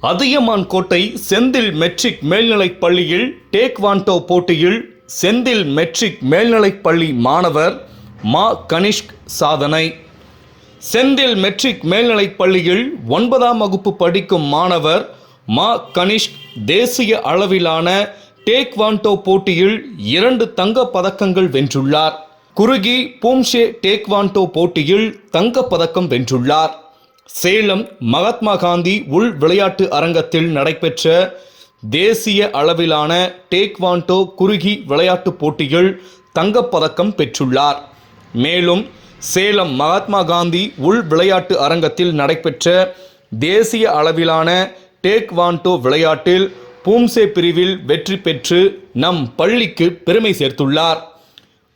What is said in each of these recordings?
அதியமான் கோட்டை செந்தில் மெட்ரிக் மேல்நிலைப் பள்ளியில் டேக்வாண்டோ போட்டியில் செந்தில் மெட்ரிக் மேல்நிலைப் பள்ளி மாணவர் மா கனிஷ்க் சாதனை. செந்தில் மெட்ரிக் மேல்நிலைப் பள்ளியில் ஒன்பதாம் வகுப்பு படிக்கும் மாணவர் மா கனிஷ்க் தேசிய அளவிலான டேக்வாண்டோ போட்டியில் இரண்டு தங்கப் பதக்கங்கள் வென்றுள்ளார். குருகி பூம்ஷே டேக்வாண்டோ போட்டியில் தங்கப் பதக்கம் வென்றுள்ளார். சேலம் மகாத்மா காந்தி உள் விளையாட்டு அரங்கத்தில் நடைபெற்ற தேசிய அளவிலான டேக்வாண்டோ குறுகி விளையாட்டுப் போட்டியில் தங்கப் பதக்கம் பெற்றுள்ளார். மேலும் சேலம் மகாத்மா காந்தி உள் விளையாட்டு அரங்கத்தில் நடைபெற்ற தேசிய அளவிலான டேக்வாண்டோ விளையாட்டில் பூம்சே பிரிவில் வெற்றி பெற்று நம் பள்ளிக்கு பெருமை சேர்த்துள்ளார்.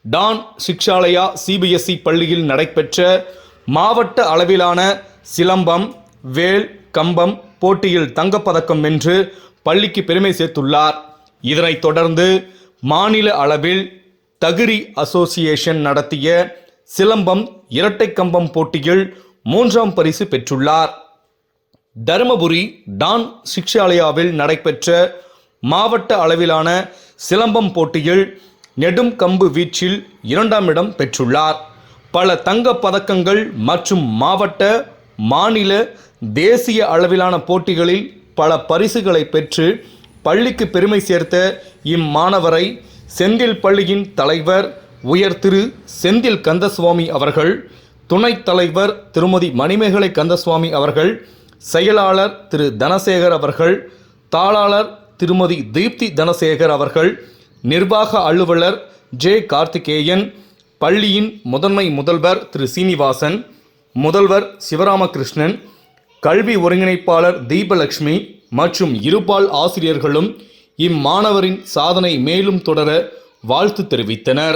டான் சிக்ஷாலயா சிபிஎஸ்இ பள்ளியில் நடைபெற்ற மாவட்ட அளவிலான சிலம்பம் வேல் கம்பம் போட்டியில் தங்கப்பதக்கம் வென்று பள்ளிக்கு பெருமை சேர்த்துள்ளார். இதனைத் தொடர்ந்து மாநில அளவில் தகிரி அசோசியேஷன் நடத்திய சிலம்பம் இரட்டை கம்பம் போட்டியில் மூன்றாம் பரிசு பெற்றுள்ளார். தருமபுரி டான் சிக்ஷாலயாவில் நடைபெற்ற மாவட்ட அளவிலான சிலம்பம் போட்டியில் நெடும் கம்பு வீச்சில் இரண்டாம் இடம் பெற்றுள்ளார். பல தங்கப் பதக்கங்கள் மற்றும் மாவட்ட மாநில தேசிய அளவிலான போட்டிகளில் பல பரிசுகளை பெற்று பள்ளிக்கு பெருமை சேர்த்த இம்மாணவரை செந்தில் பள்ளியின் தலைவர் உயர் திரு செந்தில் கந்தசுவாமி அவர்கள் துணைத் தலைவர் திருமதி மணிமேகலை கந்தசுவாமி அவர்கள் செயலாளர் திரு தனசேகர் அவர்கள் தாளாளர் திருமதி தீப்தி தனசேகர் அவர்கள் நிர்வாக அலுவலர் ஜே கார்த்திகேயன் பள்ளியின் முதன்மை முதல்வர் திரு சீனிவாசன் முதல்வர் சிவராமகிருஷ்ணன் கல்வி ஒருங்கிணைப்பாளர் தீபலட்சுமி மற்றும் இருபால் ஆசிரியர்களும் இம்மாணவரின் சாதனை மேலும் தொடர வாழ்த்து தெரிவித்தனர்.